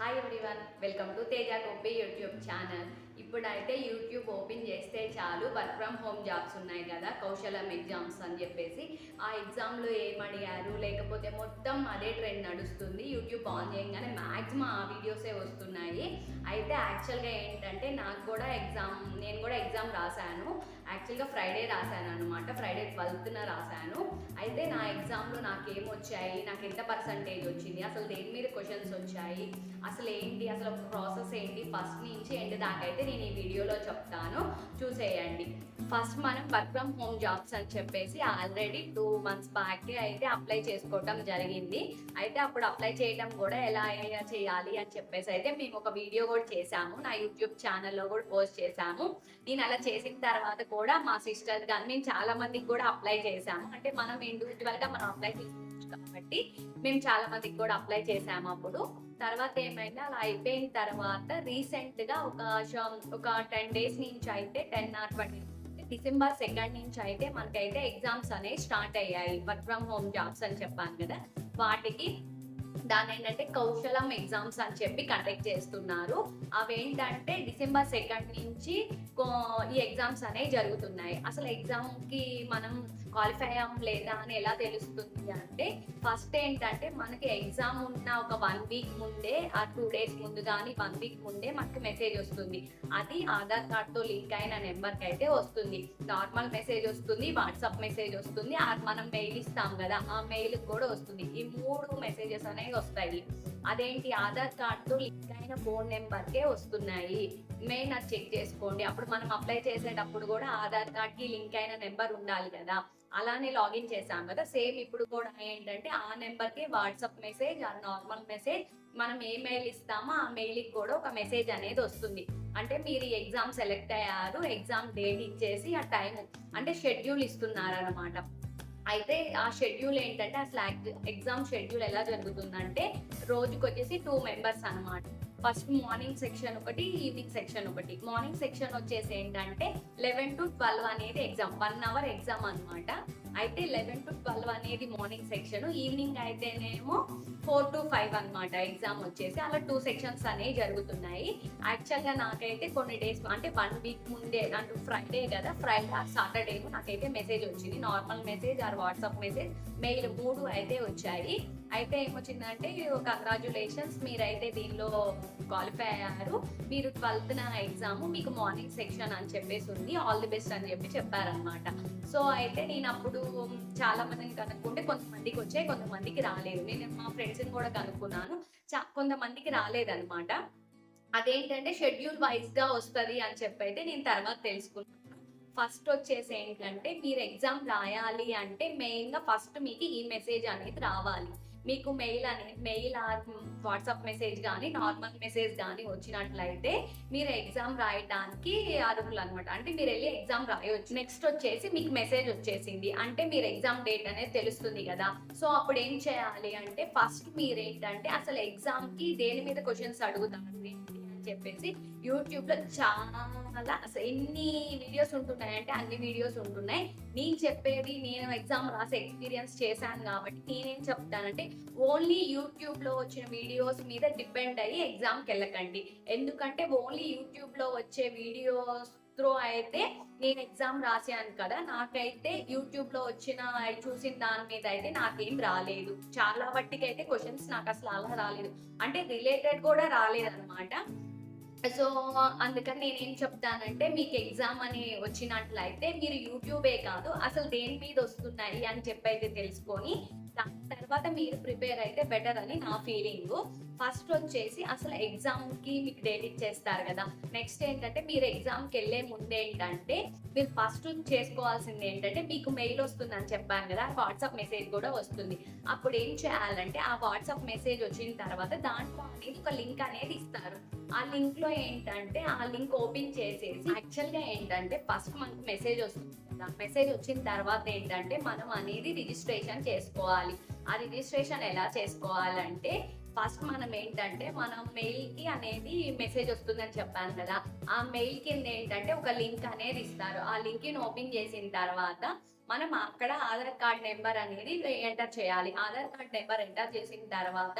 Hi everyone welcome to Teja Goppi YouTube channel ఇప్పుడైతే YouTube open చేస్తే చాలు work from home jobs ఉన్నాయి కదా కౌశలం ఎగ్జామ్స్ అని చెప్పేసి. ఆ ఎగ్జామ్లో ఏమడిగారు? లేకపోతే మొత్తం అదే ట్రెండ్ నడుస్తుంది. యూట్యూబ్ ఆన్ చేయగానే మ్యాక్సిమం ఆ వీడియోసే వస్తున్నాయి. అయితే యాక్చువల్గా ఏంటంటే నాకు కూడా ఎగ్జామ్ నేను కూడా ఎగ్జామ్ రాశాను. యాక్చువల్గా ఫ్రైడే రాశాను అనమాట ఫ్రైడే ట్వెల్త్న రాశాను. అయితే నా ఎగ్జామ్లో నాకు ఏమొచ్చాయి నాకు ఎంత పర్సంటేజ్ వచ్చింది? అసలు దేని మీద క్వశ్చన్స్ వచ్చాయి? అసలు ఏంటి అసలు ప్రాసెస్ ఏంటి? ఫస్ట్ నుంచి ఎండ్ దాకా అయితే నేను ఈ వీడియోలో చెప్తాను. చూసేయండి. ఫస్ట్ మనం వర్క్ ఫ్రమ్ హోమ్ జాబ్స్ అని చెప్పేసి ఆల్రెడీ టూ మంత్స్ బ్యాకే అయితే అప్లై చేసుకోవటం జరిగింది. అయితే అప్పుడు అప్లై చేయడం కూడా ఎలా ఎలా చేయాలి అని చెప్పేసి అయితే మేము ఒక వీడియో కూడా చేశాము. నా యూట్యూబ్ ఛానల్లో కూడా పోస్ట్ చేశాము. నేను అలా చేసిన తర్వాత కూడా మా సిస్టర్ కానీ మేము చాలా మందికి కూడా అప్లై చేసాము అంటే మనం ఇండివిజువల్గా మనం అప్లై చేసుకోవచ్చు కాబట్టి మేము చాలా మందికి కూడా అప్లై చేసాము అప్పుడు. తర్వాత ఏమైంది? అలా అయిపోయిన తర్వాత రీసెంట్గా ఒక ఒక టెన్ డేస్ నుంచి అయితే ten or twenty December second నుంచి అయితే మనకైతే ఎగ్జామ్స్ అనేవి స్టార్ట్ అయ్యాయి. వర్క్ ఫ్రమ్ హోమ్ జాబ్స్ అని చెప్పాను కదా. వాటికి దాని ఏంటంటే కౌశలం ఎగ్జామ్స్ అని చెప్పి కండక్ట్ చేస్తున్నారు. అవేంటంటే డిసెంబర్ సెకండ్ నుంచి కో- ఈ ఎగ్జామ్స్ అనేవి జరుగుతున్నాయి. అసలు ఎగ్జామ్కి మనం క్వాలిఫై అయ్యాం లేదా అని ఎలా తెలుస్తుంది అంటే ఫస్ట్ ఏంటంటే మనకి ఎగ్జామ్ ఉన్న ఒక వన్ వీక్ ముందే ఆ టూ డేస్ ముందు కానీ వన్ వీక్ ముందే మనకి మెసేజ్ వస్తుంది. అది ఆధార్ కార్డ్తో లింక్ అయిన నెంబర్కి అయితే వస్తుంది. నార్మల్ మెసేజ్ వస్తుంది వాట్సాప్ మెసేజ్ వస్తుంది అది మనం మెయిల్ ఇస్తాం కదా ఆ మెయిల్ కూడా వస్తుంది. ఈ మూడు మెసేజెస్ అనేవి వస్తాయి. అదేంటి? ఆధార్ కార్డుతో లింక్ అయిన ఫోన్ నెంబర్కే వస్తున్నాయి. మెయిన్ అది చెక్ చేసుకోండి. అప్పుడు మనం అప్లై చేసేటప్పుడు కూడా ఆధార్ కార్డ్కి లింక్ అయిన నెంబర్ ఉండాలి కదా. అలానే లాగిన్ చేసాం కదా. సేమ్ ఇప్పుడు కూడా ఏంటంటే ఆ నెంబర్కి వాట్సాప్ మెసేజ్ ఆ నార్మల్ మెసేజ్ మనం ఏ మెయిల్ ఇస్తామో ఆ మెయిల్కి కూడా ఒక మెసేజ్ అనేది వస్తుంది. అంటే మీరు ఎగ్జామ్ సెలెక్ట్ అయ్యారు ఎగ్జామ్ డేట్ ఇచ్చేసి ఆ టైం అంటే షెడ్యూల్ ఇస్తున్నారు అనమాట అయితే ఆ షెడ్యూల్ ఏంటంటే అసలు ఎగ్జామ్ షెడ్యూల్ ఎలా జరుగుతుందంటే రోజుకి వచ్చేసి టూ మెంబర్స్ అన్నమాట. ఫస్ట్ మార్నింగ్ సెక్షన్ ఒకటి ఈవినింగ్ సెక్షన్ ఒకటి. మార్నింగ్ సెక్షన్ వచ్చేసి ఏంటంటే లెవెన్ టు ట్వెల్వ్ అనేది ఎగ్జామ్ వన్ అవర్ ఎగ్జామ్ అనమాట అయితే లెవెన్ టు ట్వెల్వ్ అనేది మార్నింగ్ సెక్షన్ ఈవినింగ్ అయితేనేమో ఫోర్ టు ఫైవ్ అన్నమాట ఎగ్జామ్ వచ్చేసి. అలా టూ సెక్షన్స్ అనేవి జరుగుతున్నాయి. యాక్చువల్గా నాకైతే కొన్ని డేస్ అంటే వన్ వీక్ ముందే అంటే ఫ్రైడే కదా ఫ్రైడే ఆర్ సాటర్డే నాకైతే మెసేజ్ వచ్చింది. Normal message or WhatsApp message mail మూడు అయితే వచ్చాయి. అయితే ఏమొచ్చిందంటే కంగ్రాచులేషన్స్ మీరైతే దీనిలో క్వాలిఫై అయ్యారు. మీరు ట్వెల్త్ నా ఎగ్జామ్ మీకు మార్నింగ్ సెక్షన్ అని చెప్పేసి ఉంది. ఆల్ ది బెస్ట్ అని చెప్పి చెప్పారనమాట సో అయితే నేను అప్పుడు చాలా మందిని కనుక్కుంటే కొంతమందికి వచ్చాయి కొంతమందికి రాలేదు. నేను మా ఫ్రెండ్స్ని కూడా కనుక్కున్నాను. చా కొంతమందికి రాలేదనమాట అదేంటంటే షెడ్యూల్ వైజ్గా వస్తుంది అని చెప్పి అయితే నేను తర్వాత తెలుసుకున్నాను ఫస్ట్ వచ్చేసి ఏంటంటే మీరు ఎగ్జామ్ రాయాలి అంటే మెయిన్గా ఫస్ట్ మీకు ఈ మెసేజ్ అనేది రావాలి. మీకు మెయిల్ అనేది మెయిల్ వాట్సాప్ మెసేజ్ కానీ నార్మల్ మెసేజ్ కానీ వచ్చినట్లయితే మీరు ఎగ్జామ్ రాయడానికి అర్హులు అనమాట అంటే మీరు వెళ్ళి ఎగ్జామ్ రాయవచ్చు నెక్స్ట్ వచ్చేసి మీకు మెసేజ్ వచ్చేసింది. అంటే మీరు ఎగ్జామ్ డేట్ అనేది తెలుస్తుంది కదా. సో అప్పుడు ఏం చేయాలి అంటే ఫస్ట్ మీరు ఏంటంటే అసలు ఎగ్జామ్కి దేని మీద క్వశ్చన్స్ అడుగుతారు? అని చెప్పేసి యూట్యూబ్లో చాలా అసలు ఎన్ని వీడియోస్ ఉంటున్నాయంటే అన్ని వీడియోస్ ఉంటున్నాయి. నేను చెప్పేది నేను ఎగ్జామ్ రాసే ఎక్స్పీరియన్స్ చేశాను కాబట్టి నేనేం చెప్తానంటే ఓన్లీ యూట్యూబ్లో వచ్చిన వీడియోస్ మీద డిపెండ్ అయ్యి ఎగ్జామ్కి వెళ్ళకండి. ఎందుకంటే ఓన్లీ యూట్యూబ్లో వచ్చే వీడియోస్ త్రో అయితే నేను ఎగ్జామ్ రాసాను కదా నాకైతే యూట్యూబ్లో వచ్చిన చూసిన దాని మీద అయితే నాకేం రాలేదు. చాలా మట్టికి అయితే క్వశ్చన్స్ నాకు అసలు అలా రాలేదు. అంటే రిలేటెడ్ కూడా రాలేదు అనమాట సో అందుకని నేనేం చెప్తానంటే మీకు ఎగ్జామ్ అని వచ్చినట్లయితే మీరు యూట్యూబే కాదు అసలు దేని మీద వస్తున్నాయి అని చెప్పి అయితే తెలుసుకొని దాని తర్వాత మీరు ప్రిపేర్ అయితే బెటర్ అని నా ఫీలింగ్. ఫస్ట్ వచ్చేసి అసలు ఎగ్జామ్కి మీకు డేట్ ఇచ్చేస్తారు కదా. నెక్స్ట్ ఏంటంటే మీరు ఎగ్జామ్కి వెళ్ళే ముందు ఏంటంటే మీరు ఫస్ట్ చేసుకోవాల్సింది ఏంటంటే మీకు మెయిల్ వస్తుంది అని చెప్పాను కదా వాట్సాప్ మెసేజ్ కూడా వస్తుంది. అప్పుడు ఏం చేయాలంటే ఆ వాట్సాప్ మెసేజ్ వచ్చిన తర్వాత దాంట్లో అనేది ఒక లింక్ అనేది ఇస్తారు. ఆ లింక్లో ఏంటంటే ఆ లింక్ ఓపెన్ చేసేసి యాక్చువల్గా ఏంటంటే ఫస్ట్ మనకు మెసేజ్ వస్తుంది మెసేజ్ వచ్చిన తర్వాత ఏంటంటే మనం అనేది రిజిస్ట్రేషన్ చేసుకోవాలి. ఆ రిజిస్ట్రేషన్ ఎలా చేసుకోవాలంటే ఫస్ట్ మనం ఏంటంటే మనం మెయిల్కి అనేది మెసేజ్ వస్తుందని చెప్పాను కదా. ఆ మెయిల్ కింద ఏంటంటే ఒక లింక్ అనేది ఇస్తారు. ఆ లింక్ని ఓపెన్ చేసిన తర్వాత మనం అక్కడ ఆధార్ కార్డ్ నెంబర్ అనేది ఎంటర్ చేయాలి. ఆధార్ కార్డ్ నెంబర్ ఎంటర్ చేసిన తర్వాత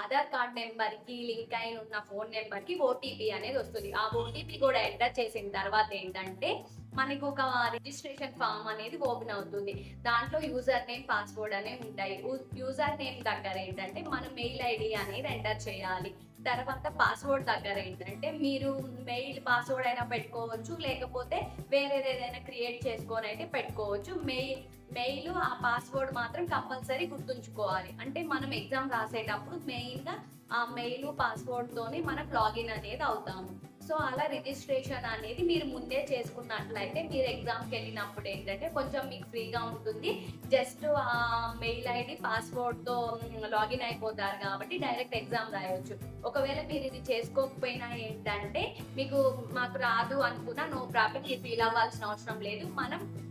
ఆధార్ కార్డ్ నెంబర్కి లింక్ అయిన ఉన్న ఫోన్ నెంబర్కి ఓటీపీ అనేది వస్తుంది. ఆ ఓటీపీ కూడా ఎంటర్ చేసిన తర్వాత ఏంటంటే మనకు ఒక రిజిస్ట్రేషన్ ఫామ్ అనేది ఓపెన్ అవుతుంది. దాంట్లో యూజర్ నేమ్ పాస్వర్డ్ అనేవి ఉంటాయి. యూజర్ నేమ్ దగ్గర ఏంటంటే మన మెయిల్ ఐడి అనేది ఎంటర్ చేయాలి. తర్వాత పాస్వర్డ్ దగ్గర ఏంటంటే మీరు మెయిల్ పాస్వర్డ్ అయినా పెట్టుకోవచ్చు లేకపోతే వేరేది ఏదైనా క్రియేట్ చేసుకొని అయితే పెట్టుకోవచ్చు. మెయిల్ మెయిల్ ఆ పాస్వర్డ్ మాత్రం కంపల్సరీ గుర్తుంచుకోవాలి. అంటే మనం ఎగ్జామ్ రాసేటప్పుడు మెయిన్గా ఆ మెయిల్ పాస్వర్డ్ తోని మనం లాగిన్ అనేది అవుతాము సో అలా రిజిస్ట్రేషన్ అనేది మీరు ముందే చేసుకున్నట్లయితే మీరు ఎగ్జామ్కి వెళ్ళినప్పుడు ఏంటంటే కొంచెం మీకు ఫ్రీగా ఉంటుంది. జస్ట్ ఆ మెయిల్ ఐడి పాస్వర్డ్తో లాగిన్ అయిపోతారు కాబట్టి డైరెక్ట్ ఎగ్జామ్ రాయొచ్చు. ఒకవేళ మీరు ఇది చేసుకోకపోయినా ఏంటంటే మీకు మాకు రాదు అనుకున్నా నో ప్రాబ్లం మీరు ఫీల్ అవ్వాల్సిన అవసరం లేదు. మనం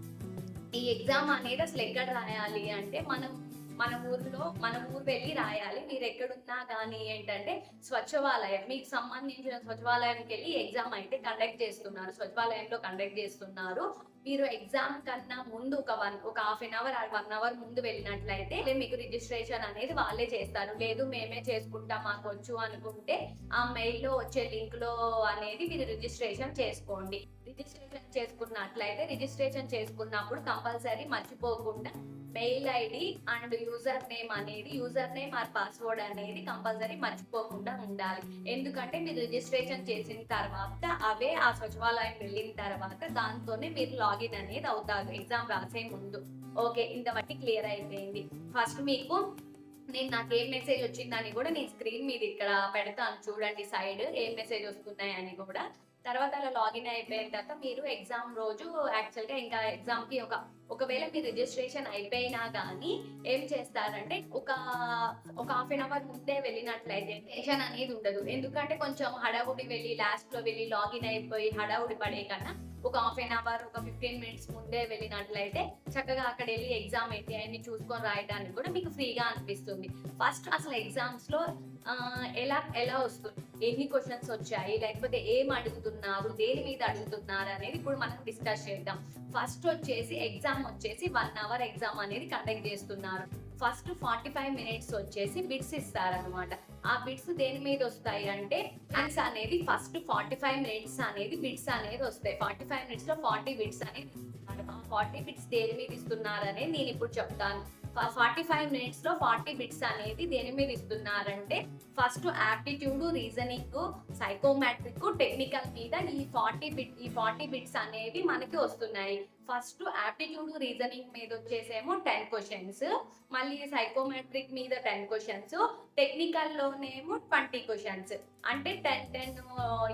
ఈ ఎగ్జామ్ అనేది అసలు ఎక్కడ రాయాలి అంటే మనం మన ఊర్లో మన ఊరు వెళ్ళి రాయాలి. మీరు ఎక్కడున్నా కానీ ఏంటంటే స్వచ్ఛవాలయం మీకు సంబంధించిన స్వచ్ఛవాలయంకి వెళ్ళి ఎగ్జామ్ అయితే కండక్ట్ చేస్తున్నారు. సచివాలయంలో కండక్ట్ చేస్తున్నారు. మీరు ఎగ్జామ్ కన్నా ముందు ఒక వన్ ఒక half an hour one hour ముందు వెళ్ళినట్లయితే మీకు రిజిస్ట్రేషన్ అనేది వాళ్ళే చేస్తారు. లేదు మేమే చేసుకుంటాం మాకు వచ్చు అనుకుంటే ఆ మెయిల్లో వచ్చే లింక్లో అనేది మీరు రిజిస్ట్రేషన్ చేసుకోండి. రిజిస్ట్రేషన్ చేసుకున్నట్లయితే రిజిస్ట్రేషన్ చేసుకున్నప్పుడు కంపల్సరీ మర్చిపోకుండా mail ID and user name అనేది యూజర్ నేమ్ ఆర్ పాస్వర్డ్ అనేది కంపల్సరీ మర్చిపోకుండా ఉండాలి. ఎందుకంటే మీరు రిజిస్ట్రేషన్ చేసిన తర్వాత అవే ఆ సచివాలయం వెళ్ళిన తర్వాత దాంతోనే మీరు లాగిన్ అనేది అవుతారు. ఎగ్జామ్ రాసే ముందు. ఓకే ఇంతవరకు క్లియర్ అయిపోయింది. ఫస్ట్ మీకు నేను నాకు ఏం మెసేజ్ వచ్చిందని కూడా నేను స్క్రీన్ మీద ఇక్కడ పెడతాను. చూడండి సైడ్ ఏం మెసేజ్ వస్తున్నాయని కూడా. తర్వాత అలా లాగిన్ అయిపోయిన తర్వాత మీరు ఎగ్జామ్ రోజు యాక్చువల్గా ఇంకా ఎగ్జామ్కి ఒక ఒకవేళ మీ రిజిస్ట్రేషన్ అయిపోయినా కానీ ఏం చేస్తారంటే ఒక ఒక హాఫ్ అన్ అవర్ ముందే వెళ్ళినట్లయితే టెన్షన్ అనేది ఉండదు. ఎందుకంటే కొంచెం హడావుడి వెళ్ళి లాస్ట్లో వెళ్ళి లాగిన్ అయిపోయి హడావుడి పడే కన్నా ఒక హాఫ్ అన్ అవర్ ఒక ఫిఫ్టీన్ మినిట్స్ ముందే వెళ్ళినట్లయితే చక్కగా అక్కడ వెళ్ళి ఎగ్జామ్ ఏంటి అన్ని చూసుకొని రాయడానికి కూడా మీకు ఫ్రీగా అనిపిస్తుంది. ఫస్ట్ అసలు ఎగ్జామ్స్లో ఎలా ఎలా వస్తుంది? ఎన్ని క్వశ్చన్స్ వచ్చాయి? లేకపోతే ఏం అడుగుతున్నారు? దేని మీద అడుగుతున్నారు? అనేది ఇప్పుడు మనం డిస్కస్ చేద్దాం. ఫస్ట్ వచ్చేసి ఎగ్జామ్ వచ్చేసి వన్ అవర్ ఎగ్జామ్ అనేది కండక్ట్ చేస్తున్నారు. ఫస్ట్ ఫార్టీ ఫైవ్ మినిట్స్ వచ్చేసి బిట్స్ ఇస్తారనమాట ఆ బిట్స్ దేని మీద వస్తాయి అంటే బిట్స్ అనేది ఫస్ట్ ఫార్టీ ఫైవ్ మినిట్స్ అనేది బిట్స్ అనేది వస్తాయి. ఫార్టీ ఫైవ్ మినిట్స్లో ఫార్టీ బిట్స్ అనేది ఫార్టీ బిట్స్ దేని మీద ఇస్తున్నారనే నేను ఇప్పుడు చెప్తాను. ఫార్టీ ఫైవ్ మినిట్స్లో ఫార్టీ బిట్స్ అనేది దేని మీద ఇస్తున్నారంటే first aptitude reasoning psychometric technical మీద ఈ ఫార్టీ బిట్ ఈ ఫార్టీ బిట్స్ అనేవి మనకి వస్తున్నాయి. ఫస్ట్ యాప్టిట్యూడ్ రీజనింగ్ మీద వచ్చేసేమో టెన్ క్వశ్చన్స్ మళ్ళీ సైకోమెట్రిక్ మీద టెన్ క్వశ్చన్స్ టెక్నికల్లోనేమో ట్వంటీ క్వశ్చన్స్ అంటే టెన్ టెన్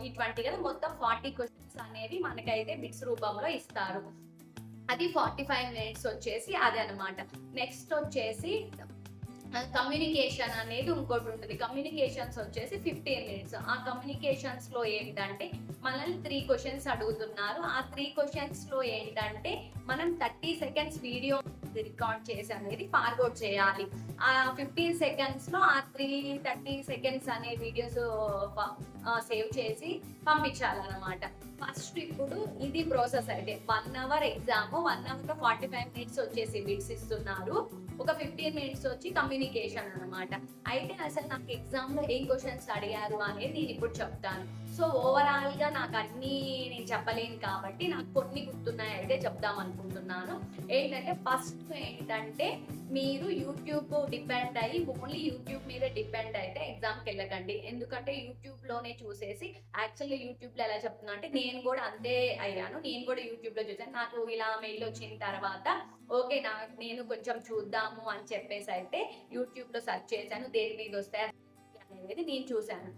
ఈ ట్వంటీ కదా మొత్తం ఫార్టీ క్వశ్చన్స్ అనేవి మనకైతే బిట్స్ రూపంలో ఇస్తారు. అది ఫార్టీ ఫైవ్ మినిట్స్ వచ్చేసి అదే అనమాట నెక్స్ట్ వచ్చేసి కమ్యూనికేషన్ అనేది ఇంకోటి ఉంటుంది. కమ్యూనికేషన్స్ వచ్చేసి ఫిఫ్టీన్ మినిట్స్ ఆ కమ్యూనికేషన్స్లో ఏంటంటే మనల్ని త్రీ క్వశ్చన్స్ అడుగుతున్నారు. ఆ త్రీ క్వశ్చన్స్లో ఏంటంటే మనం థర్టీ సెకండ్స్ వీడియో రికార్డ్ చేసి అనేది ఫార్వర్డ్ చేయాలి. ఆ ఫిఫ్టీన్ సెకండ్స్లో ఆ త్రీ థర్టీ సెకండ్స్ అనే వీడియోస్ సేవ్ చేసి పంపించాలన్నమాట. ఫస్ట్ ఇప్పుడు ఇది ప్రాసెస్ అయితే. వన్ అవర్ ఎగ్జామ్ వన్ అవర్లో ఫార్టీ ఫైవ్ మినిట్స్ వచ్చేసి బిట్స్ ఇస్తున్నారు. ఒక ఫిఫ్టీన్ మినిట్స్ వచ్చి కమ్యూనికేషన్ అనమాట అయితే అసలు నాకు ఎగ్జామ్లో ఏం క్వశ్చన్స్ అడిగారు అనేది నేను ఇప్పుడు చెప్తాను. సో ఓవరాల్గా నాకు అన్నీ నేను చెప్పలేను కాబట్టి నాకు కొన్ని గుర్తున్నాయి అయితే చెప్దాం అనుకుంటున్నాను. ఏంటంటే ఫస్ట్ ఏంటంటే మీరు యూట్యూబ్ డిపెండ్ అయ్యి ఓన్లీ యూట్యూబ్ మీద డిపెండ్ అయితే ఎగ్జామ్కి వెళ్ళకండి. ఎందుకంటే యూట్యూబ్లోనే చూసేసి యాక్చువల్లీ యూట్యూబ్లో ఎలా చెప్తున్నా అంటే నేను కూడా అంతే అయ్యాను. నేను కూడా యూట్యూబ్లో చూసాను. నాకు ఇలా మెయిల్ వచ్చిన తర్వాత ఓకే నా నేను కొంచెం చూద్దాము అని చెప్పేసి అయితే యూట్యూబ్లో సెర్చ్ చేశాను. దేని మీద వస్తాయి అనేది నేను చూశాను.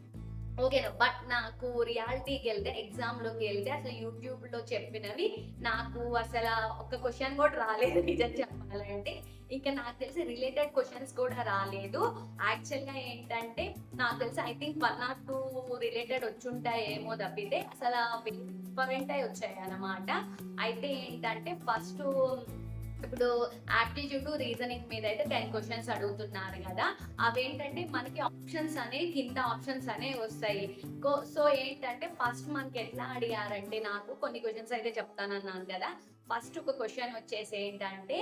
ఓకేనా బట్ నాకు రియాలిటీకి వెళ్తే ఎగ్జామ్లోకి వెళ్తే అసలు యూట్యూబ్లో చెప్పినవి నాకు అసలు ఒక క్వశ్చన్ కూడా రాలేదు నిజం చెప్పాలంటే. ఇంకా నాకు తెలిసి రిలేటెడ్ క్వశ్చన్స్ కూడా రాలేదు. యాక్చువల్గా ఏంటంటే నాకు తెలిసి I think one or two related వచ్చుంటాయేమో తప్పితే అసలు డిఫరెంట్ అయి వచ్చాయి అన్నమాట అయితే ఏంటంటే ఫస్ట్ ఇప్పుడు యాప్టిట్యూడ్ రీజనింగ్ మీద అయితే టెన్ క్వశ్చన్స్ అడుగుతున్నారు కదా. అవేంటంటే మనకి ఆప్షన్స్ అనే కింద ఆప్షన్స్ అనే వస్తాయి. సో ఏంటంటే ఫస్ట్ మనకి ఎట్లా అడిగారంటే నాకు కొన్ని క్వశ్చన్స్ అయితే చెప్తానన్నాను కదా. ఫస్ట్ ఒక క్వశ్చన్ వచ్చేసి ఏంటంటే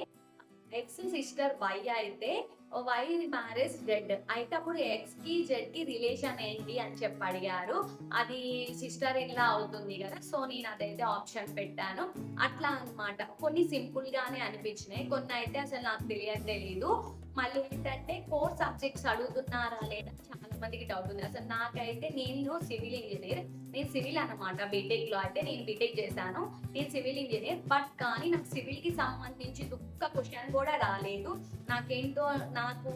ఎక్స్ సిస్టర్ వై అయితే వై మ్యారేజ్ జెడ్ అయితే అప్పుడు ఎక్స్కి జెడ్కి రిలేషన్ ఏంటి అని చెప్పి అడిగారు. అది సిస్టర్ ఇన్లా అవుతుంది కదా సో నేను అదైతే ఆప్షన్ పెట్టాను. అట్లా అన్నమాట. కొన్ని సింపుల్ గానే అనిపించినాయి. కొన్ని అయితే అసలు నాకు తెలియదు తెలీదు మళ్ళీ ఏంటంటే కోర్ సబ్జెక్ట్స్ అడుగుతున్నారా లేదా చాలా మందికి డౌట్ ఉంది. అసలు నాకైతే నేను సివిల్ ఇంజనీర్ నేను సివిల్ అనమాట బీటెక్లో. అయితే నేను బీటెక్ చేశాను నేను సివిల్ ఇంజనీర్. బట్ కానీ నాకు సివిల్కి సంబంధించి ఒక్క క్వశ్చన్ కూడా రాలేదు. నాకేంటో నాకు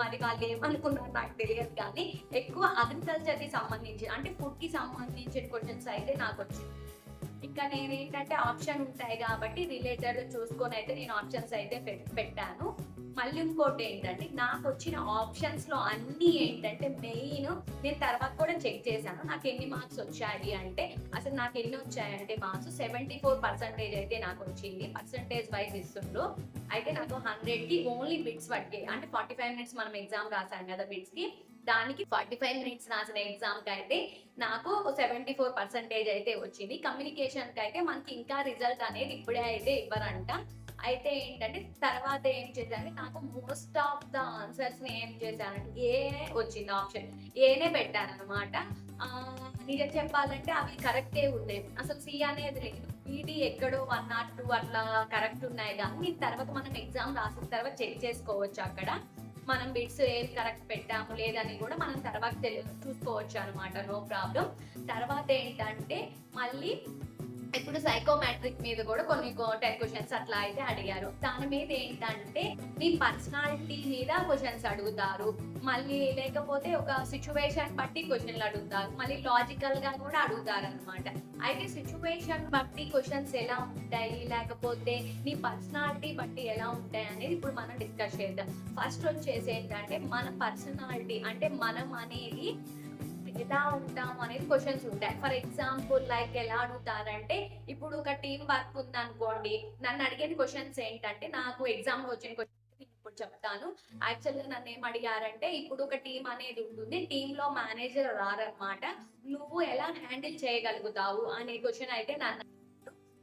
మరి వాళ్ళు ఏమనుకున్నారు నాకు తెలియదు కానీ ఎక్కువ అగ్రికల్చర్కి సంబంధించి అంటే ఫుడ్కి సంబంధించిన క్వశ్చన్స్ అయితే నాకు వచ్చింది ఇంకా నేను ఏంటంటే ఆప్షన్ ఉంటాయి కాబట్టి రిలేటెడ్ చూసుకొని అయితే నేను ఆప్షన్స్ అయితే పెట్టాను. మళ్ళీ ఇంకోటి ఏంటంటే నాకు వచ్చిన ఆప్షన్స్లో అన్ని ఏంటంటే మెయిన్ నేను తర్వాత కూడా చెక్ చేశాను నాకు ఎన్ని మార్క్స్ వచ్చాయి అంటే అసలు నాకు ఎన్ని వచ్చాయంటే మార్క్స్ సెవెంటీ ఫోర్ పర్సెంటేజ్ అయితే నాకు వచ్చింది పర్సెంటేజ్ వైజ్ ఇస్తుండ్రు. అయితే నాకు హండ్రెడ్కి ఓన్లీ బిట్స్ పట్టి అంటే ఫార్టీ ఫైవ్ మినిట్స్ మనం ఎగ్జామ్ రాసాం కదా బిట్స్కి దానికి ఫార్టీ ఫైవ్ మినిట్స్ రాసిన ఎగ్జామ్కి అయితే నాకు సెవెంటీ ఫోర్ పర్సెంటేజ్ అయితే వచ్చింది. కమ్యూనికేషన్కి అయితే మనకి ఇంకా రిజల్ట్ అనేది ఇప్పుడే అయితే ఇవ్వరంట. అయితే ఏంటంటే తర్వాత ఏం చేశాను నాకు మోస్ట్ ఆఫ్ ద ఆన్సర్స్ని ఏం చేశానంటే ఏ వచ్చింది ఆప్షన్ ఏనే పెట్టాను అనమాట నిజం చెప్పాలంటే అవి కరెక్టే ఉన్నాయి అసలు సి అనేది లేదు. ఇది ఎక్కడో వన్ నాట్ టూ అట్లా కరెక్ట్ ఉన్నాయి కానీ తర్వాత మనం ఎగ్జామ్ రాసిన తర్వాత చెక్ చేసుకోవచ్చు అక్కడ. మనం బిట్స్ ఏం కరెక్ట్ పెట్టాము లేదని కూడా మనం తర్వాత తెలి- చూసుకోవచ్చు అనమాట నో ప్రాబ్లం తర్వాత ఏంటంటే మళ్ళీ ఇప్పుడు సైకోమెట్రిక్ మీద కూడా కొన్ని టెన్ క్వశ్చన్స్ అట్లా అయితే అడిగారు. దాని మీద ఏంటంటే నీ పర్సనాలిటీ మీద క్వశ్చన్స్ అడుగుతారు. మళ్ళీ లేకపోతే ఒక సిచ్యువేషన్ బట్టి క్వశ్చన్లు అడుగుతారు. మళ్ళీ లాజికల్గా కూడా అడుగుతారు అనమాట అయితే సిచ్యువేషన్ బట్టి క్వశ్చన్స్ ఎలా ఉంటాయి? లేకపోతే నీ పర్సనాలిటీ బట్టి ఎలా ఉంటాయి అనేది ఇప్పుడు మనం డిస్కస్ చేద్దాం. ఫస్ట్ వచ్చేసి ఏంటంటే మన పర్సనాలిటీ అంటే మనం అనేది ఎలా ఉంటాం అనేది క్వశ్చన్స్ ఉంటాయి. ఫర్ ఎగ్జాంపుల్ లైక్ ఎలా అడుగుతారంటే ఇప్పుడు ఒక టీం వర్క్ ఉంది అనుకోండి నన్ను అడిగిన క్వశ్చన్స్ ఏంటంటే నాకు ఎగ్జామ్ వచ్చిన క్వశ్చన్ ఇప్పుడు చెప్తాను. యాక్చువల్గా నన్ను ఏం అడిగారంటే ఇప్పుడు ఒక టీం అనేది ఉంటుంది టీమ్లో మేనేజర్ రారన్నమాట. నువ్వు ఎలా హ్యాండిల్ చేయగలుగుతావు? అనే క్వశ్చన్ అయితే నన్ను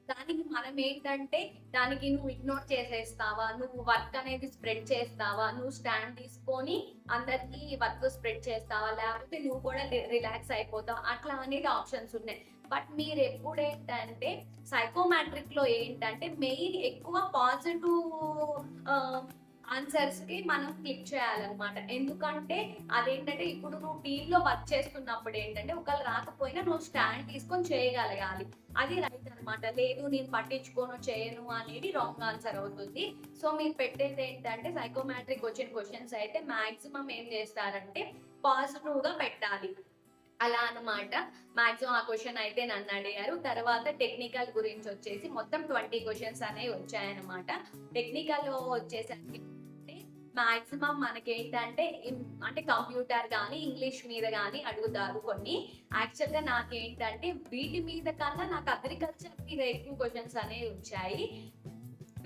దానికి మనం ఏంటంటే దానికి నువ్వు ఇగ్నోర్ చేసేస్తావా? నువ్వు వర్క్ అనేది స్ప్రెడ్ చేస్తావా? నువ్వు స్టాండ్ తీసుకొని అందరికి వర్క్ స్ప్రెడ్ చేస్తావా? లేకపోతే నువ్వు కూడా రిలాక్స్ అయిపోతావు? అట్లా అనేది ఆప్షన్స్ ఉన్నాయి. బట్ మీరు ఎప్పుడు ఏంటంటే సైకోమాట్రిక్లో ఏంటంటే మెయిన్ ఎక్కువ పాజిటివ్ ఆన్సర్స్కి మనం క్లిక్ చేయాలన్నమాట. ఎందుకంటే అదేంటంటే ఇప్పుడు నువ్వు టీమ్లో వర్క్ చేస్తున్నప్పుడు ఏంటంటే ఒకళ్ళు రాకపోయినా నువ్వు స్టాండ్ తీసుకొని చేయగలగాలి. అది రైట్ అనమాట లేదు నేను పట్టించుకోను చేయను అనేది రాంగ్ ఆన్సర్ అవుతుంది. సో మీరు పెట్టేది ఏంటంటే సైకోమాట్రిక్ వచ్చిన క్వశ్చన్స్ అయితే మాక్సిమం ఏం చేస్తారంటే పాజిటివ్గా పెట్టాలి. అలా అనమాట మాక్సిమం ఆ క్వశ్చన్ అయితే నన్ను అడిగారు. తర్వాత టెక్నికల్ గురించి వచ్చేసి మొత్తం ట్వంటీ క్వశ్చన్స్ అనేవి వచ్చాయన్నమాట. టెక్నికల్ వచ్చేసరికి మాక్సిమం మనకి ఏంటంటే అంటే కంప్యూటర్ కానీ ఇంగ్లీష్ మీద కానీ అడుగుతారు కొన్ని. యాక్చువల్గా నాకేంటంటే వీటి మీద కన్నా నాకు అగ్రికల్చర్ మీద ఎక్కువ క్వశ్చన్స్ అనేవి వచ్చాయి.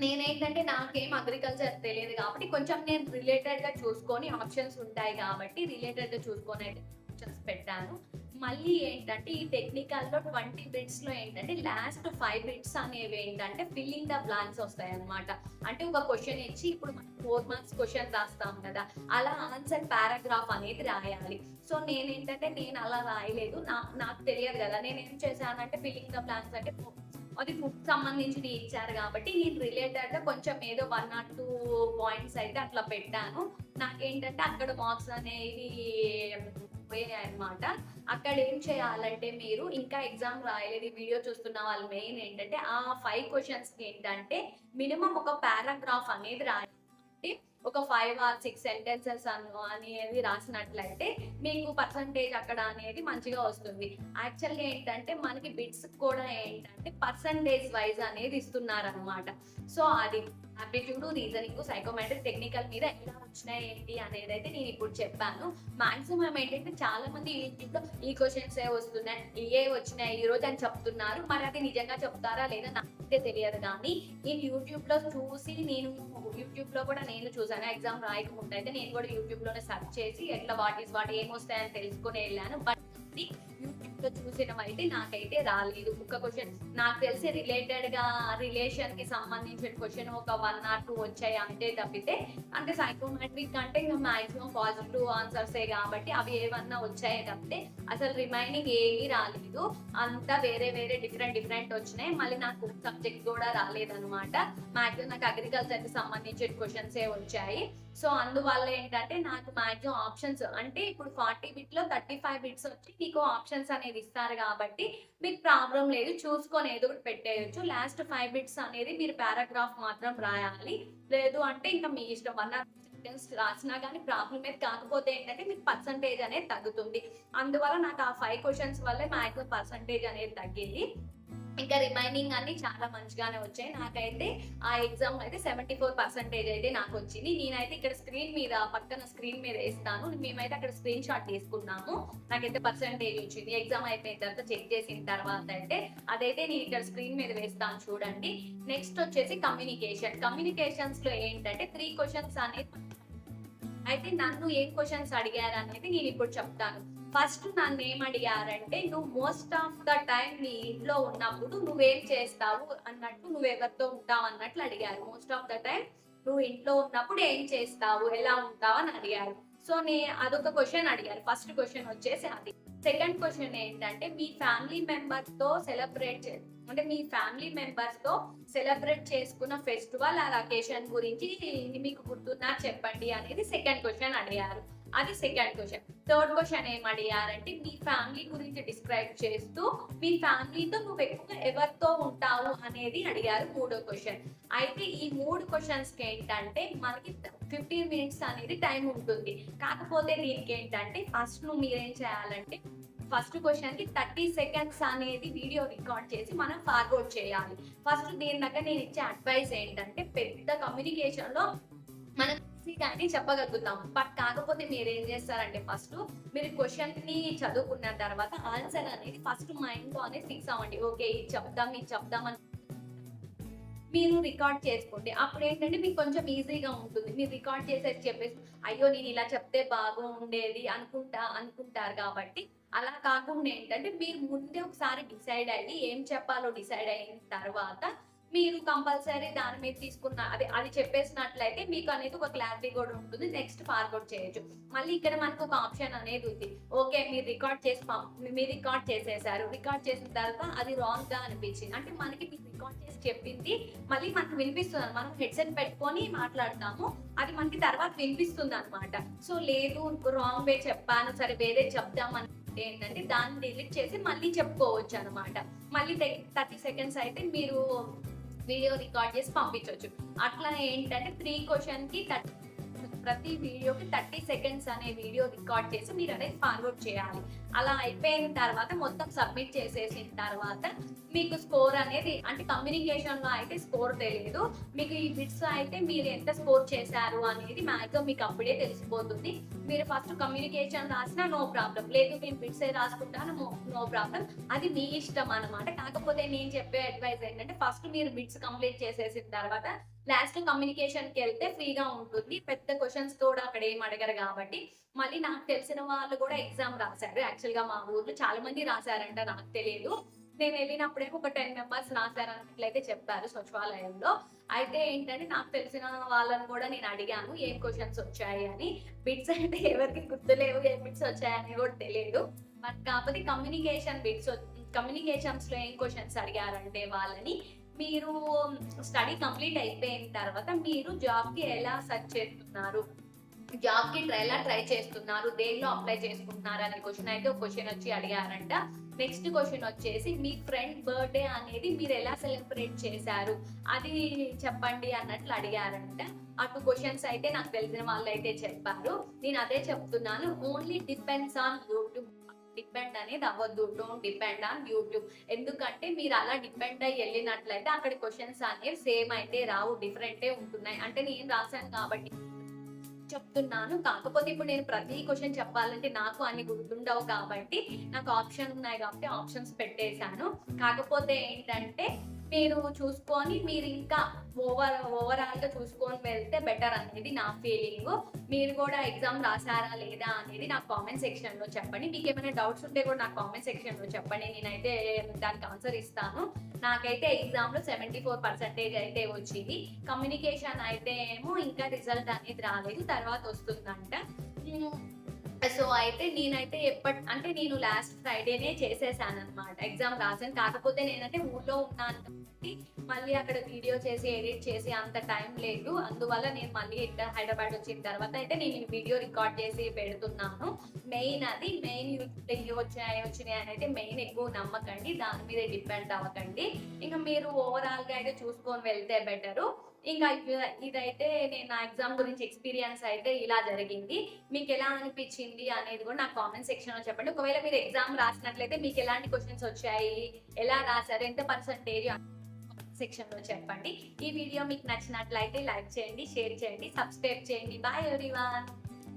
నేనేంటంటే నాకేం అగ్రికల్చర్ తెలియదు కాబట్టి కొంచెం నేను రిలేటెడ్గా చూసుకొని ఆప్షన్స్ ఉంటాయి కాబట్టి రిలేటెడ్గా చూసుకొని అయితే ఆప్షన్స్ పెట్టాను. మళ్ళీ ఏంటంటే ఈ టెక్నికల్లో ట్వంటీ బిట్స్లో ఏంటంటే లాస్ట్ ఫైవ్ బిట్స్ అనేవి ఏంటంటే ఫిల్లింగ్ ద బ్లాంక్స్ వస్తాయి అన్నమాట అంటే ఒక క్వశ్చన్ ఇచ్చి ఇప్పుడు మనం ఫోర్ మార్క్స్ క్వశ్చన్ రాస్తాం కదా అలా ఆన్సర్ పారాగ్రాఫ్ అనేది రాయాలి. సో నేను ఏంటంటే నేను అలా రాయలేదు. నా నాకు తెలియదు కదా నేను ఏం చేశానంటే ఫిల్లింగ్ ద బ్లాంక్స్ అంటే అది ఫుడ్ సంబంధించి ఇచ్చారు కాబట్టి నేను రిలేటెడ్ కొంచెం ఏదో వన్ ఆర్ టూ పాయింట్స్ అయితే అట్లా పెట్టాను. నాకేంటంటే అక్కడ మార్క్స్ అనేవి పోయినాయి అనమాట అక్కడ ఏం చేయాలంటే మీరు ఇంకా ఎగ్జామ్ రాయలేదు వీడియో చూస్తున్న వాళ్ళు మెయిన్ ఏంటంటే ఆ ఫైవ్ క్వశ్చన్స్ ఏంటంటే మినిమం ఒక పారాగ్రాఫ్ అనేది రాయాలి ఒక ఫైవ్ ఆర్ సిక్స్ సెంటెన్సెస్ అను అనేది రాసినట్లయితే మీకు పర్సంటేజ్ అక్కడ అనేది మంచిగా వస్తుంది. యాక్చువల్గా ఏంటంటే మనకి బిట్స్ కూడా ఏంటంటే పర్సంటేజ్ వైజ్ అనేది ఇస్తున్నారు అనమాట సో అది ఆప్టిట్యూడ్ రీజనింగ్ సైకోమెట్రిక్ టెక్నికల్ మీద ఎలా వచ్చినాయి ఏంటి అనేది అయితే నేను ఇప్పుడు చెప్పాను. మాక్సిమం ఏంటంటే చాలా మంది యూట్యూబ్లో ఈ క్వశ్చన్స్ ఏ వస్తున్నాయి ఏ వచ్చినాయి ఈ రోజు అని చెప్తున్నారు. మరి అది నిజంగా చెప్తారా లేదా నాకైతే తెలియదు కానీ నేను యూట్యూబ్లో చూసి నేను యూట్యూబ్లో కూడా నేను చూసాను. ఎగ్జామ్ రాయకముందు అయితే నేను కూడా యూట్యూబ్లోనే సెర్చ్ చేసి ఎట్లా వాట్ ఈస్ వాట్ ఏమొస్తాయని తెలుసుకుని వెళ్ళాను. బట్ యూట్యూబ్లో చూసినవి అయితే నాకైతే రాలేదు. ఒక క్వశ్చన్ నాకు తెలిసి రిలేటెడ్గా రిలేషన్కి సంబంధించిన క్వశ్చన్ ఒక వన్ ఆర్ టూ వచ్చాయి అంతే తప్పితే అంటే సైకోమెట్రిక్ అంటే ఇంకా మాక్సిమం పాజిటివ్ ఆన్సర్సే కాబట్టి అవి ఏమన్నా వచ్చాయి తప్పితే అసలు రిమైనింగ్ ఏమీ రాలేదు. అంతా వేరే వేరే డిఫరెంట్ డిఫరెంట్ వచ్చినాయి. మళ్ళీ నాకు సబ్జెక్ట్ కూడా రాలేదనమాట మాక్సిమం నాకు అగ్రికల్చర్కి సంబంధించిన క్వశ్చన్స్ ఏ వచ్చాయి. సో అందువల్ల ఏంటంటే నాకు మాక్సిమం ఆప్షన్స్ అంటే ఇప్పుడు ఫార్టీ బిట్లో థర్టీ ఫైవ్ బిట్స్ వచ్చి నీకు ఆప్షన్ ఆప్షన్స్ అనేది ఇస్తారు కాబట్టి మీకు ప్రాబ్లం లేదు. చూసుకొని ఏదో ఒకటి పెట్టేయచ్చు. లాస్ట్ ఫైవ్ బిట్స్ అనేది మీరు పారాగ్రాఫ్ మాత్రం రాయాలి. లేదు అంటే ఇంకా మీ ఇష్టం వన్ సెంటెన్స్ రాసినా కానీ ప్రాబ్లం ఏది కాకపోతే ఏంటంటే మీకు పర్సంటేజ్ అనేది తగ్గుతుంది. అందువల్ల నాకు ఆ ఫైవ్ క్వశ్చన్స్ వల్లే మాక్సిమం పర్సంటేజ్ అనేది తగ్గింది. ఇంకా రిమైనింగ్ అన్ని చాలా మంచిగానే వచ్చాయి. నాకైతే ఆ ఎగ్జామ్ అయితే సెవెంటీ ఫోర్ పర్సెంటేజ్ అయితే నాకు వచ్చింది. నేనైతే ఇక్కడ స్క్రీన్ మీద పక్కన స్క్రీన్ మీద వేస్తాను. మేమైతే అక్కడ స్క్రీన్ షాట్ తీసుకున్నాము. నాకైతే పర్సెంటేజ్ వచ్చింది. ఎగ్జామ్ అయిపోయిన తర్వాత చెక్ చేసిన తర్వాత అయితే అదైతే నేను ఇక్కడ స్క్రీన్ మీద వేస్తాను చూడండి. నెక్స్ట్ వచ్చేసి కమ్యూనికేషన్ కమ్యూనికేషన్స్లో ఏంటంటే త్రీ క్వశ్చన్స్ అనేది అయితే నన్ను ఏం క్వశ్చన్స్ అడిగారు అనేది నేను ఇప్పుడు చెప్తాను. ఫస్ట్ నన్ను ఏమడిగారంటే అడిగారంటే నువ్వు మోస్ట్ ఆఫ్ ద టైం నీ ఇంట్లో ఉన్నప్పుడు నువ్వేం చేస్తావు? అన్నట్టు నువ్వు ఎవరితో ఉంటావు? అన్నట్లు అడిగారు. మోస్ట్ ఆఫ్ ద టైం నువ్వు ఇంట్లో ఉన్నప్పుడు ఏం చేస్తావు? ఎలా ఉంటావు? అని అడిగారు. సో నే అదొక క్వశ్చన్ అడిగారు. ఫస్ట్ క్వశ్చన్ వచ్చేసి అది. సెకండ్ క్వశ్చన్ ఏంటంటే మీ ఫ్యామిలీ మెంబర్స్తో సెలబ్రేట్ చే అంటే మీ ఫ్యామిలీ మెంబర్స్తో సెలబ్రేట్ చేసుకున్న ఫెస్టివల్ ఆ అకేషన్ గురించి మీకు గుర్తున్నా చెప్పండి? అనేది సెకండ్ క్వశ్చన్ అడిగారు. అది సెకండ్ క్వశ్చన్ థర్డ్ క్వశ్చన్ ఏం అడిగారంటే మీ ఫ్యామిలీ గురించి డిస్క్రైబ్ చేస్తూ మీ ఫ్యామిలీతో నువ్వు ఎక్కువగా ఎవరితో ఉంటావు అనేది అడిగారు మూడో క్వశ్చన్ అయితే ఈ మూడు క్వశ్చన్స్కి ఏంటంటే మనకి ఫిఫ్టీన్ మినిట్స్ అనేది టైం ఉంటుంది. కాకపోతే దీనికి ఏంటంటే ఫస్ట్ నువ్వు మీరేం చేయాలంటే ఫస్ట్ క్వశ్చన్కి థర్టీ సెకండ్స్ అనేది వీడియో రికార్డ్ చేసి మనం ఫార్వర్డ్ చేయాలి. ఫస్ట్ దీని దగ్గర నేను ఇచ్చే అడ్వైస్ ఏంటంటే పెద్ద కమ్యూనికేషన్లో మనం మనం కానీ చెప్పగలుగుతాం. బట్ కాకపోతే మీరు ఏం చేస్తారంటే ఫస్ట్ మీరు క్వశ్చన్ని చదువుకున్న తర్వాత ఆన్సర్ అనేది ఫస్ట్ మైండ్లో అనేది ఫిక్స్ అవ్వండి. ఓకే ఇది చెప్దాం ఇది చెప్దాం అని మీరు రికార్డ్ చేసుకోండి. అప్పుడు ఏంటంటే మీకు కొంచెం ఈజీగా ఉంటుంది. మీరు రికార్డ్ చేసేది చెప్పేసి అయ్యో నేను ఇలా చెప్తే బాగుండేది అనుకుంటా అనుకుంటారు కాబట్టి. అలా కాకుండా ఏంటంటే మీరు ముందే ఒకసారి డిసైడ్ అయ్యి ఏం చెప్పాలో డిసైడ్ అయిన తర్వాత మీరు కంపల్సరీ దాని మీద తీసుకున్న అది అది చెప్పేసినట్లయితే మీకు అనేది ఒక క్లారిటీ కూడా ఉంటుంది. నెక్స్ట్ ఫార్వర్డ్ చేయొచ్చు. మళ్ళీ ఇక్కడ మనకు ఒక ఆప్షన్ అనేది ఉంది. ఓకే మీరు రికార్డ్ చేసి మీరు రికార్డ్ చేసేసారు. రికార్డ్ చేసిన తర్వాత అది రాంగ్గా అనిపించింది. అంటే మనకి మీరు రికార్డ్ చేసి చెప్పింది మళ్ళీ మనకు వినిపిస్తుంది. మనం హెడ్సెట్ పెట్టుకొని మాట్లాడతాము. అది మనకి తర్వాత వినిపిస్తుంది అనమాట సో లేదు రాంగ్ వే చెప్పాను. సరే వేరే చెప్దామని ఏంటంటే దాన్ని డిలీట్ చేసి మళ్ళీ చెప్పుకోవచ్చు అనమాట మళ్ళీ థర్టీ సెకండ్స్ అయితే మీరు వీడియో రికార్డ్ చేసి పంపించవచ్చు అట్లా ఏంటంటే త్రీ క్వశ్చన్కి థర్టీ ప్రతి వీడియోకి థర్టీ సెకండ్స్ అనే వీడియో రికార్డ్ చేసి మీరు అనేది ఫార్వర్డ్ చేయాలి. అలా అయిపోయిన తర్వాత మొత్తం సబ్మిట్ చేసేసిన తర్వాత మీకు స్కోర్ అనేది అంటే కమ్యూనికేషన్లో అయితే స్కోర్ తెలియదు. మీకు ఈ బిట్స్ అయితే మీరు ఎంత స్కోర్ చేశారు అనేది మాక్సిమం మీకు అప్పుడే తెలిసిపోతుంది. మీరు ఫస్ట్ కమ్యూనికేషన్ రాసినా నో ప్రాబ్లం లేదు నేను బిట్స్ ఏ రాసుకుంటాను నో ప్రాబ్లం అది మీ ఇష్టం అన్నమాట. కాకపోతే నేను చెప్పే అడ్వైస్ ఏంటంటే ఫస్ట్ మీరు బిట్స్ కంప్లీట్ చేసేసిన తర్వాత లాస్ట్ కమ్యూనికేషన్కి వెళ్తే ఫ్రీగా ఉంటుంది. పెద్ద క్వశ్చన్స్ కూడా అక్కడ ఏం అడగరు కాబట్టి మళ్ళీ నాకు తెలిసిన వాళ్ళు కూడా ఎగ్జామ్ రాశారు. యాక్చువల్గా మా ఊర్లో చాలా మంది రాశారంట నాకు తెలియదు. నేను వెళ్ళినప్పుడేమో ఒక టెన్ మెంబర్స్ రాశారన్నట్లయితే చెప్పారు సచివాలయంలో. అయితే ఏంటంటే నాకు తెలిసిన వాళ్ళని కూడా నేను అడిగాను ఏం క్వశ్చన్స్ వచ్చాయి? అని. బిట్స్ అంటే ఎవరికి గుర్తులేవు ఏ బిట్స్ వచ్చాయని కూడా తెలియదు. బట్ కాకపోతే కమ్యూనికేషన్ బిట్స్ కమ్యూనికేషన్స్లో ఏం క్వశ్చన్స్ అడిగారంటే వాళ్ళని మీరు స్టడీ కంప్లీట్ అయిపోయిన తర్వాత మీరు జాబ్కి ఎలా సెర్చ్ చేస్తున్నారు? జాబ్కి ఎలా ట్రై చేస్తున్నారు? దేనిలో అప్లై చేసుకుంటున్నారు? అనే క్వశ్చన్ అయితే ఒక క్వశ్చన్ వచ్చి అడిగారంట. నెక్స్ట్ క్వశ్చన్ వచ్చేసి మీ ఫ్రెండ్ బర్త్డే అనేది మీరు ఎలా సెలబ్రేట్ చేశారు? అది చెప్పండి అన్నట్లు అడిగారంట. అటు క్వశ్చన్స్ అయితే నాకు తెలిసిన వాళ్ళు అయితే చెప్పారు. నేను అదే చెప్తున్నాను. Only depends on YouTube depend అనేది అవ్వద్దు. డోంట్ డిపెండ్ ఆన్ యూట్యూబ్ ఎందుకంటే మీరు అలా డిపెండ్ అయ్యి వెళ్ళినట్లయితే అక్కడ క్వశ్చన్స్ అనేవి సేమ్ అయితే రావు డిఫరెంటే ఉంటున్నాయి. అంటే నేను రాశాను కాబట్టి చెప్తున్నాను. కాకపోతే ఇప్పుడు నేను ప్రతి క్వశ్చన్ చెప్పాలంటే నాకు అన్ని గుర్తుండవు కాబట్టి నాకు ఆప్షన్ ఉన్నాయి కాబట్టి ఆప్షన్స్ పెట్టేశాను. కాకపోతే ఏంటంటే మీరు చూసుకొని మీరు ఇంకా ఓవర్ ఓవరాల్గా చూసుకొని వెళ్తే బెటర్ అనేది నా ఫీలింగ్. మీరు కూడా ఎగ్జామ్ రాసారా లేదా అనేది నాకు కామెంట్ సెక్షన్లో చెప్పండి. మీకు ఏమైనా డౌట్స్ ఉంటే కూడా నాకు కామెంట్ సెక్షన్లో చెప్పండి. నేనైతే దానికి ఆన్సర్ ఇస్తాను. నాకైతే ఎగ్జామ్లో సెవెంటీ ఫోర్ పర్సెంటేజ్ అయితే వచ్చింది. కమ్యూనికేషన్ అయితే ఏమో ఇంకా రిజల్ట్ అనేది రాలేదు. తర్వాత వస్తుందంట. సో అయితే నేనైతే ఎప్పటి అంటే నేను లాస్ట్ ఫ్రైడేనే చేసేసాను అనమాట ఎగ్జామ్ రాసాను కాకపోతే నేనైతే ఊళ్ళో ఉన్నాను కాబట్టి మళ్ళీ అక్కడ వీడియో చేసి ఎడిట్ చేసి అంత టైం లేదు. అందువల్ల నేను మళ్ళీ ఇక్కడ హైదరాబాద్ వచ్చిన తర్వాత అయితే నేను ఈ వీడియో రికార్డ్ చేసి పెడుతున్నాను. మెయిన్ అది మెయిన్ యూట్యూబ్ వచ్చినాయి వచ్చినాయి అని అయితే మెయిన్ ఎక్కువ నమ్మకండి. దాని మీద డిపెండ్ అవ్వకండి. ఇంకా మీరు ఓవరాల్గా అయితే చూసుకొని వెళ్తే బెటరు ఇంకా ఇదైతే నేను నా ఎగ్జామ్ గురించి ఎక్స్పీరియన్స్ అయితే ఇలా జరిగింది. మీకు ఎలా అనిపించింది అనేది కూడా నాకు కామెంట్ సెక్షన్లో చెప్పండి. ఒకవేళ మీరు ఎగ్జామ్ రాసినట్లయితే మీకు ఎలాంటి క్వశ్చన్స్ వచ్చాయి? ఎలా రాశారు? ఎంత పర్సంటేజ్ సెక్షన్లో చెప్పండి. ఈ వీడియో మీకు నచ్చినట్లయితే లైక్ చేయండి షేర్ చేయండి సబ్స్క్రైబ్ చేయండి. Bye everyone